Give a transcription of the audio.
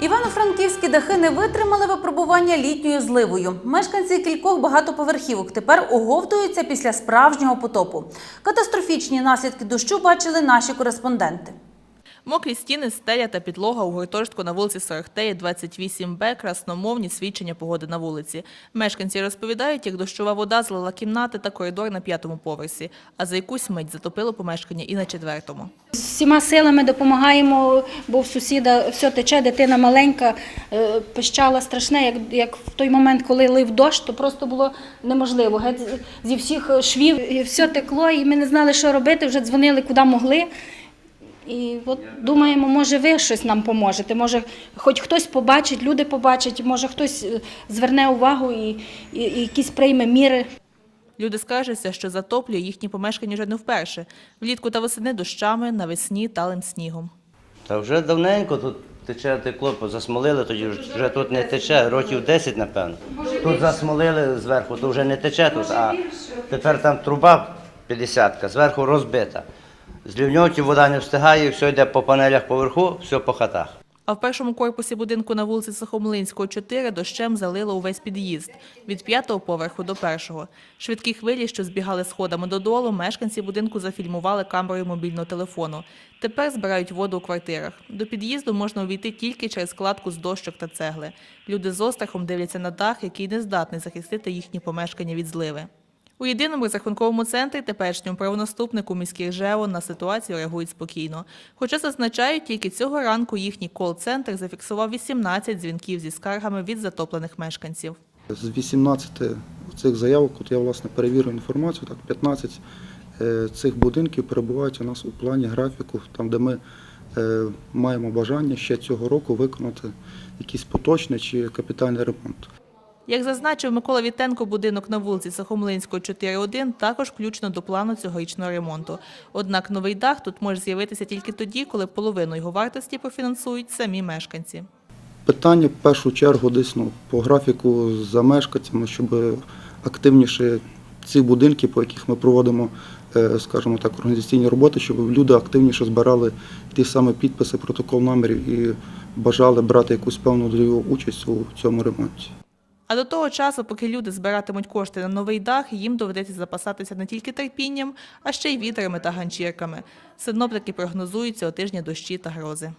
Івано-франківські дахи не витримали випробування літньою зливою. Мешканці кількох багатоповерхівок тепер оговтуються після справжнього потопу. Катастрофічні наслідки дощу бачили наші кореспонденти. Мокрі стіни, стеля та підлога у гуртожитку на вулиці Сорохтеї, 28Б, красномовні свідчення погоди на вулиці. Мешканці розповідають, як дощова вода злила кімнати та коридор на п'ятому поверсі, а за якусь мить затопило помешкання і на четвертому. Всіма силами допомагаємо, бо в сусіда все тече, дитина маленька, е, пищала страшне, як, як в той момент, коли лив дощ, то просто було неможливо. Геть зі всіх швів все текло, і ми не знали, що робити, вже дзвонили куди могли. І от думаємо, може ви щось нам поможете, може хоч хтось побачить, люди побачать, може хтось е, зверне увагу і, і, і якісь прийме міри. Люди скаржаться, що затоплює їхні помешкання вже не вперше. Влітку та восени дощами, навесні талим снігом. Та вже давненько тут тече текло, засмолили, тоді вже тут не тече, років 10, напевно. Тут засмолили зверху, то вже не тече тут, а тепер там труба 50-ка, зверху розбита. З лівньовки вода не встигає, все йде по панелях поверху, все по хатах. А в першому корпусі будинку на вулиці Сахомлинського, 4 дощем залило увесь під'їзд від п'ятого поверху до першого. Швидкі хвилі, що збігали сходами додолу, мешканці будинку зафільмували камерою мобільного телефону. Тепер збирають воду у квартирах. До під'їзду можна увійти тільки через кладку з дощок та цегли. Люди з острахом дивляться на дах, який не здатний захистити їхні помешкання від зливи. У єдиному розрахунковому центрі теперішньому правонаступнику міських ЖЕО на ситуацію реагують спокійно. Хоча зазначають, тільки цього ранку їхній кол-центр зафіксував 18 дзвінків зі скаргами від затоплених мешканців. З 18 цих заявок, от я власне перевірив інформацію, так 15 е, цих будинків перебувають у нас у плані графіку, там де ми е, маємо бажання ще цього року виконати якийсь поточний чи капітальний ремонт. Як зазначив Микола Вітенко, будинок на вулиці Сахомлинського, 4.1 також включено до плану цьогорічного ремонту. Однак новий дах тут може з'явитися тільки тоді, коли половину його вартості профінансують самі мешканці. Питання в першу чергу десь ну, по графіку за мешканцями, щоб активніше ці будинки, по яких ми проводимо, е, скажімо так, організаційні роботи, щоб люди активніше збирали ті самі підписи, протокол намірів і бажали брати якусь певну дольову участь у цьому ремонті. А до того часу, поки люди збиратимуть кошти на новий дах, їм доведеться запасатися не тільки терпінням, а ще й вітрами та ганчірками. Синоптики прогнозують цього тижня дощі та грози.